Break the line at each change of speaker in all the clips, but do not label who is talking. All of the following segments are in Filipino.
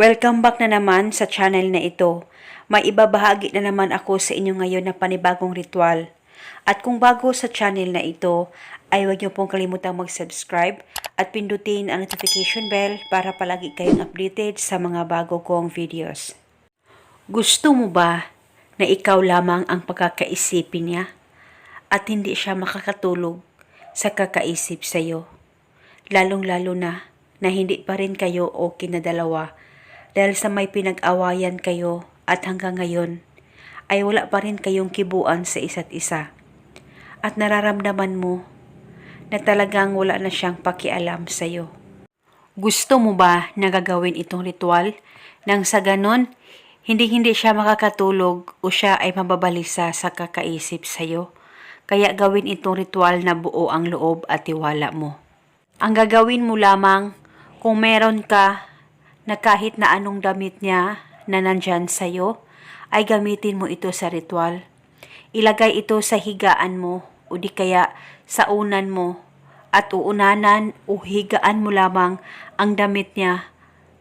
Welcome back na naman sa channel na ito. May ibabahagi na naman ako sa inyo ngayon na panibagong ritual. At kung bago sa channel na ito, ay huwag niyo pong kalimutang mag-subscribe at pindutin ang notification bell para palagi kayong updated sa mga bago kong videos. Gusto mo ba na ikaw lamang ang pagkakaisipin niya at hindi siya makakatulog sa kakaisip sa iyo? Lalong-lalo na na hindi pa rin kayo okay na dalawa dahil sa may pinag-awayan kayo at hanggang ngayon ay wala pa rin kayong kibuan sa isa't isa. At nararamdaman mo na talagang wala na siyang pakialam sa iyo. Gusto mo ba na gagawin itong ritual nang sa ganon hindi-hindi siya makakatulog o siya ay mababalisa sa kakaisip sa iyo? Kaya gawin itong ritual na buo ang loob at tiwala mo. Ang gagawin mo lamang kung meron ka na kahit na anong damit niya na nandyan sa'yo, ay gamitin mo ito sa ritual. Ilagay ito sa higaan mo o di kaya sa unan mo at uunanan o higaan mo lamang ang damit niya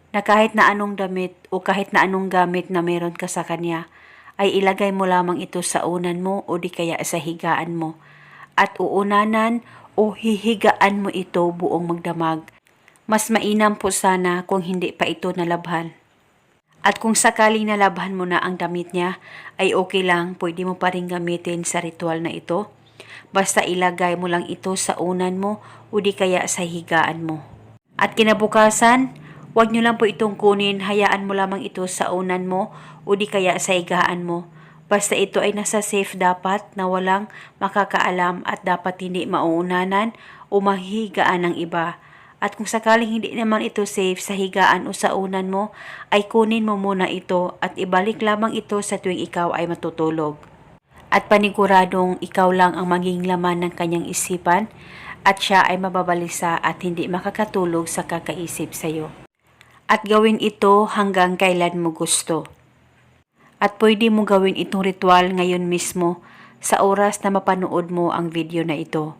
na kahit na anong damit o kahit na anong gamit na meron ka sa kanya ay ilagay mo lamang ito sa unan mo o di kaya sa higaan mo at uunanan o hihigaan mo ito buong magdamag. Mas mainam po sana kung hindi pa ito nalabhan. At kung sakaling nalabhan mo na ang damit niya, ay okay lang, pwede mo pa rin gamitin sa ritual na ito. Basta ilagay mo lang ito sa unan mo o di kaya sa higaan mo. At kinabukasan, huwag nyo lang po itong kunin, hayaan mo lamang ito sa unan mo o di kaya sa higaan mo. Basta ito ay nasa safe dapat na walang makakaalam at dapat hindi mauunanan o mahigaan ng iba. At kung sakaling hindi naman ito safe sa higaan o sa unan mo, ay kunin mo muna ito at ibalik lamang ito sa tuwing ikaw ay matutulog. At paniguradong ikaw lang ang maging laman ng kanyang isipan at siya ay mababalisa at hindi makakatulog sa kakaisip sa iyo. At gawin ito hanggang kailan mo gusto. At pwede mo gawin itong ritual ngayon mismo sa oras na mapanood mo ang video na ito.